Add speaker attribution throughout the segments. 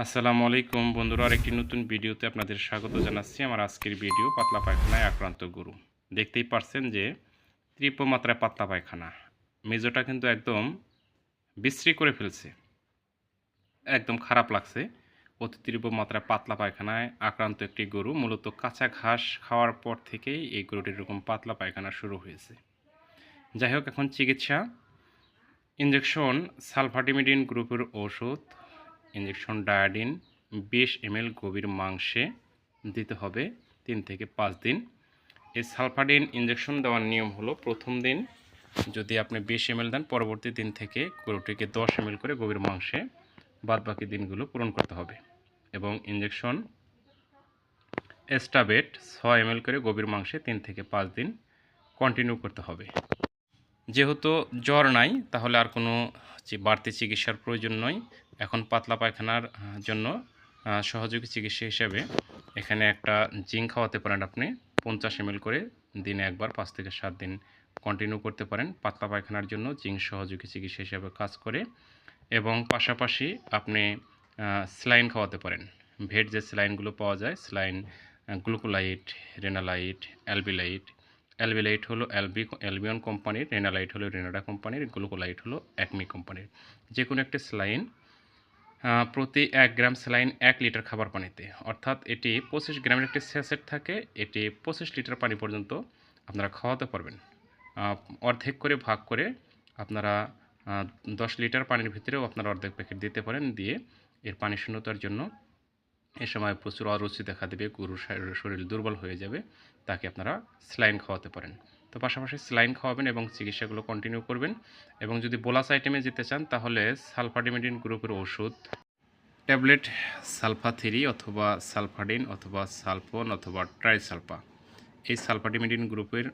Speaker 1: আসসালামু আলাইকুম বন্ধুরা, আরেকটি নতুন ভিডিওতে আপনাদের স্বাগত জানাচ্ছি। আমার আজকের ভিডিও পাতলা পায়খানায় আক্রান্ত গরু। দেখতেই পারছেন যে তীব্র মাত্রায় পাতলা পায়খানা। মেজোটা কিন্তু একদম বিশ্রী করে ফেলছে। একদম খারাপ লাগছে। অতি তীব্র মাত্রায় পাতলা পায়খানায় আক্রান্ত একটি গরু। মূলত কাঁচা ঘাস খাওয়ার পর থেকেই এই গরুটির এরকম পাতলা পায়খানা শুরু হয়েছে। যাই হোক, এখন চিকিৎসা। ইঞ্জেকশন সালফাটিমিডিন গ্রুপের ওষুধ ইঞ্জেকশন ডায়াডিন বিশ এমএল গভীর মাংসে দিতে হবে তিন থেকে পাঁচ দিন। এই সালফাডিন ইঞ্জেকশন দেওয়ার নিয়ম হলো প্রথম দিন যদি আপনি বিশ এমএল দেন, পরবর্তী দিন থেকে গরুটিকে দশ এমএল করে গভীর মাংসে বাদবাকি দিনগুলো পূরণ করতে হবে এবং ইঞ্জেকশন এস্টাবেট ছয় এমএল করে গভীর মাংসে তিন থেকে পাঁচ দিন কন্টিনিউ করতে হবে। যেহেতু জ্বর নাই, তাহলে আর কোনো বাড়তি চিকিৎসার প্রয়োজন নয়। এখন পাতলা পায়খানার জন্য সহযোগী চিকিৎসা হিসেবে এখানে একটা জিঙ্ক খাওয়াতে পারেন আপনি। পঞ্চাশ এমএল করে দিনে একবার পাঁচ থেকে সাত দিন কন্টিনিউ করতে পারেন। পাতলা পায়খানার জন্য জিঙ্ক সহযোগী চিকিৎসা হিসেবে কাজ করে এবং পাশাপাশি আপনি স্লাইন খাওয়াতে পারেন। ভেট যে স্লাইনগুলো পাওয়া যায়, স্লাইন গ্লুকোলাইট, রেনালাইট, অ্যালবিলাইট। অ্যালবিলাইট হলো অ্যালবি, অ্যালবিয়ন কোম্পানির, রেনালাইট হলো রেনাডা কোম্পানির, গ্লুকোলাইট হলো অ্যাকমি কোম্পানির। যে কোনো একটা স্লাইন প্রতি এক গ্রাম স্যালাইন এক লিটার খাবার পানিতে। অর্থাৎ এটি পঁচিশ গ্রামের একটি সেট থাকে, এটি পঁচিশ লিটার পানি পর্যন্ত আপনারা খাওয়াতে পারবেন। অর্ধেক করে ভাগ করে আপনারা দশ লিটার পানির ভিতরেও আপনারা অর্ধেক প্যাকেট দিতে পারেন। দিয়ে এর পানি শূন্যতার জন্য এ সময় প্রচুর অরুচি দেখা দেবে, গরুর শরীর দুর্বল হয়ে যাবে, তাকে আপনারা স্লাইন খাওয়াতে পারেন। তো পাশাপাশি স্লাইন খাওয়াবেন এবং চিকিৎসাগুলো কন্টিনিউ করবেন। এবং যদি বোলাস আইটেমে যেতে চান, তাহলে সালফাডিমেডিন গ্রুপের ওষুধ, ট্যাবলেট সালফা অথবা সালফাডিন অথবা সালফোন অথবা ট্রাইসালফা। এই সালফাডিমেডিন গ্রুপের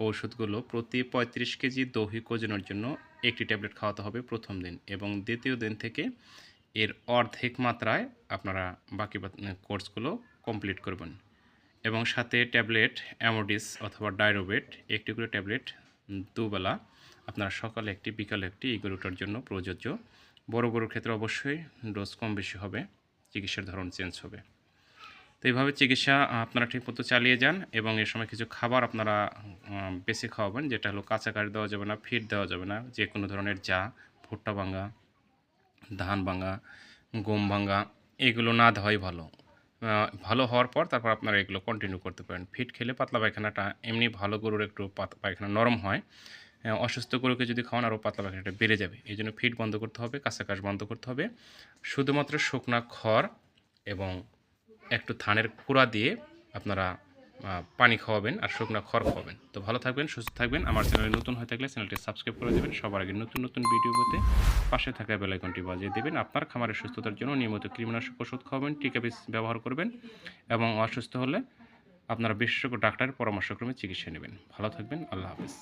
Speaker 1: ওষুধগুলো প্রতি পঁয়ত্রিশ কেজি দৈহিক ওজনের জন্য একটি ট্যাবলেট খাওয়াতে হবে প্রথম দিন এবং দ্বিতীয় দিন থেকে এর অর্ধেক মাত্রায় আপনারা বাকি কোর্সগুলো কমপ্লিট করবেন। এবং সাথে ট্যাবলেট, অ্যামোডিস অথবা ডায়রোবেট, একটি করে ট্যাবলেট দুবেলা। আপনারা সকালে একটি, বিকালে একটি, এই গরুটার জন্য প্রযোজ্য। বড় গরুর ক্ষেত্রে অবশ্যই ডোজ কম বেশি হবে, চিকিৎসার ধরন চেঞ্জ হবে। তো এইভাবে চিকিৎসা আপনারা ঠিকমতো চালিয়ে যান এবং এ সময় কিছু খাবার আপনারা বেশি খাওয়াবেন, যেটা হলো কাঁচা কাঠ দেওয়া যাবে না, ফিট দেওয়া যাবে না যে কোনো ধরনের চা, ভুট্টা ভাঙা, ধান ভাঙা, গম ভাঙা, এগুলো না দেওয়াই ভালো। ভালো হওয়ার পর তারপর আপনারা এগুলো কন্টিনিউ করতে পারেন। ফিট খেলে পাতলা পায়খানাটা এমনি ভালো গরুর একটু পায়খানা নরম হয়। অসুস্থ গরুকে যদি খাওয়ান আরও পাতলা পায়খানাটা বেড়ে যাবে। এই জন্য ফিট বন্ধ করতে হবে কাঁচা কাশ বন্ধ করতে হবে। শুধুমাত্র শুকনা খড় এবং একটু ধানের কুড়া দিয়ে আপনারা পানি খাওয়াবেন আর শুকনো খড় খাওয়াবেন। তো ভালো থাকবেন, সুস্থ থাকবেন। আমার চ্যানেলে নতুন হয়ে থাকলে চ্যানেলটি সাবস্ক্রাইব করে দেবেন। সবার আগে নতুন নতুন ভিডিও পেতে পাশে থাকা বেলাইকনটি বাজিয়ে দেবেন। আপনার খামারের সুস্থতার জন্য নিয়মিত কৃমিনাশক ওষুধ খাওয়াবেন, টিকা ব্যবহার করবেন এবং অসুস্থ হলে আপনারা বিশেষজ্ঞ ডাক্তারের পরামর্শক্রমে চিকিৎসা নেবেন। ভালো থাকবেন, আল্লাহ হাফেজ।